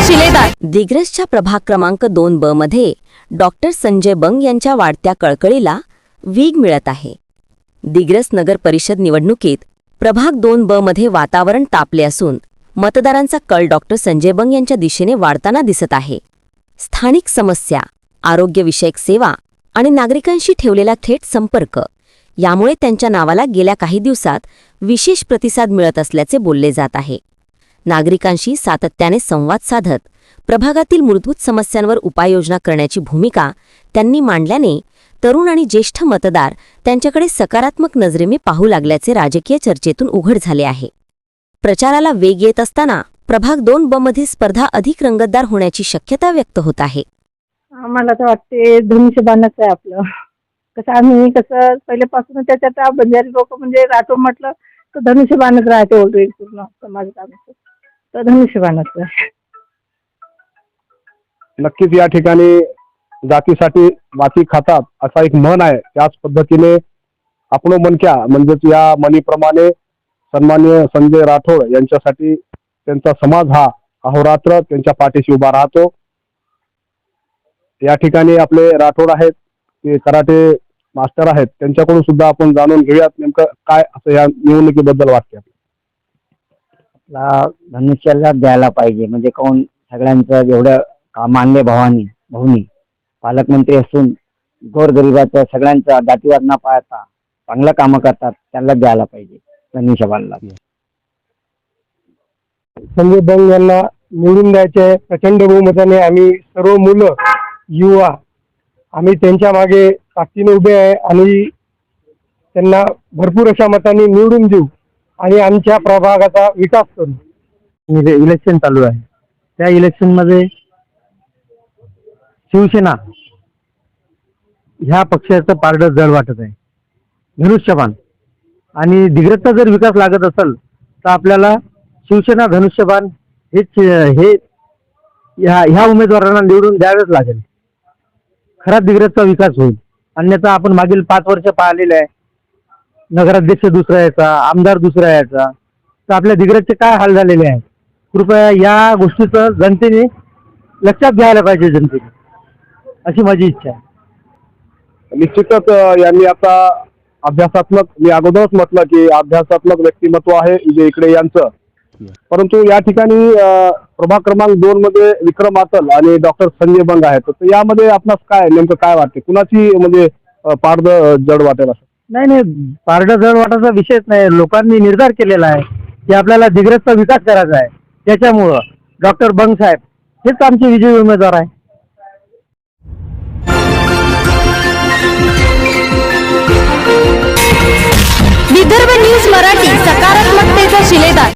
दिग्रसच्या प्रभाग क्रमांक दोन ब मध्ये डॉक्टर संजय बंग यांच्या वाढत्या कळकळीला वीग मिळत आहे. दिग्रस नगर परिषद निवडणुकीत प्रभाग दोन ब मध्ये वातावरण तापले असून मतदारांचा कल डॉक्टर संजय बंग यांच्या दिशेने वाढताना दिसत आहे. स्थानिक समस्या आरोग्यविषयक सेवा आणि नागरिकांशी ठेवलेला थेट संपर्क यामुळे त्यांच्या नावाला गेल्या काही दिवसात विशेष प्रतिसाद मिळत असल्याचे बोलले जात आहे. नागरिकांशी सातत्याने संवाद साधत प्रभागातील मूलभूत समस्यांवर उपाययोजना करण्याची भूमिका त्यांनी मांडल्याने तरुण आणि ज्येष्ठ मतदार त्यांच्याकडे सकारात्मक नजरेने पाहू लागल्याचे राजकीय चर्चेतून उघड झाले आहे. प्रचाराला वेग येत असताना प्रभाग दोन ब मध्ये स्पर्धा अधिक रंगतदार होण्याची शक्यता व्यक्त होत आहे. आम्हाला तर वाटते धनुष्यबाणच आहे आपलं. कसं आम्ही कसं पहिल्यापासून त्याच्यात बंजारी लोक म्हणजे राठोड म्हटलं तर धनुष्यबाणच राहते ऑलरेडी पूर्ण समाजात आमचं. तर धनुष्यबाणच. नक्कीच या ठिकाणी जातीसाठी माती खातात असा एक मन आहे. त्याच पद्धतीने आपण मनक्या म्हणजेच या मनीप्रमाणे सन्मान्य संजय राठोड यांच्यासाठी त्यांचा समाज हा अहोरात्र त्यांच्या पाठीशी उभा राहतो. या ठिकाणी आपले राठोड आहेत ते कराटे मास्टर आहेत. त्यांच्याकडून सुद्धा आपण जाणून घेऊयात नेमकं काय असं या निवडणुकीबद्दल वाटते ला धनुष्याला द्यायला पाहिजे. म्हणजे कोण सगळ्यांचं जेवढं काम मान्य भावानी भाऊनी पालकमंत्री असून गोरगरिबाचं सगळ्यांचा जातीवाद न पाहता चांगलं कामं करतात त्यांना द्यायला पाहिजे. धनुष्यबाणला संजय बंग यांना निवडून द्यायचे प्रचंड बहुमताने आम्ही सर्व मुलं युवा आम्ही त्यांच्या मागे ताकदीने उभे आहे आणि त्यांना भरपूर अशा मताने निवडून देऊ. आणि आमच्या प्रभागाचा विकास करू इलेक्शन चालू आहे त्या इलेक्शनमध्ये शिवसेना ह्या पक्षाचं पारड जड वाटत आहे. धनुष्यबाण. आणि दिग्रजचा जर विकास लागत असेल तर आपल्याला शिवसेना धनुष्यबाण हेच हे ह्या ह्या उमेदवारांना निवडून द्यावेच लागेल. खरा दिग्रजचा विकास होईल. अन्यथा आपण मागील पाच वर्ष पाहिलेले आहे. नगराध्यक्ष दुसरा यायचा आमदार दुसरा यायचा. तर आपल्या दिग्रजचे काय हाल झालेले आहेत? कृपया या गोष्टीचं जनतेने लक्षात घ्यायला पाहिजे जनतेने. अशी माझी इच्छा आहे. निश्चितच यांनी आता अभ्यासात्मक मी अगोदरच म्हटलं की अभ्यासात्मक व्यक्तिमत्व आहे जे इकडे यांचं. परंतु या ठिकाणी प्रभाग क्रमांक दोन मध्ये विक्रम आतल आणि डॉक्टर संजय बंग आहेत. तर यामध्ये आपणास काय नेमकं काय वाटते? कुणाची म्हणजे पारद जड वाटेल असं? नाही नाही पारडं जड वाटायचा विषयच नाही. लोकांनी निर्धार केलेला आहे की आपल्याला दिग्रजचा विकास करायचा आहे. त्याच्यामुळं डॉक्टर बंग साहेब हेच आमचे विजयी उमेदवार आहे.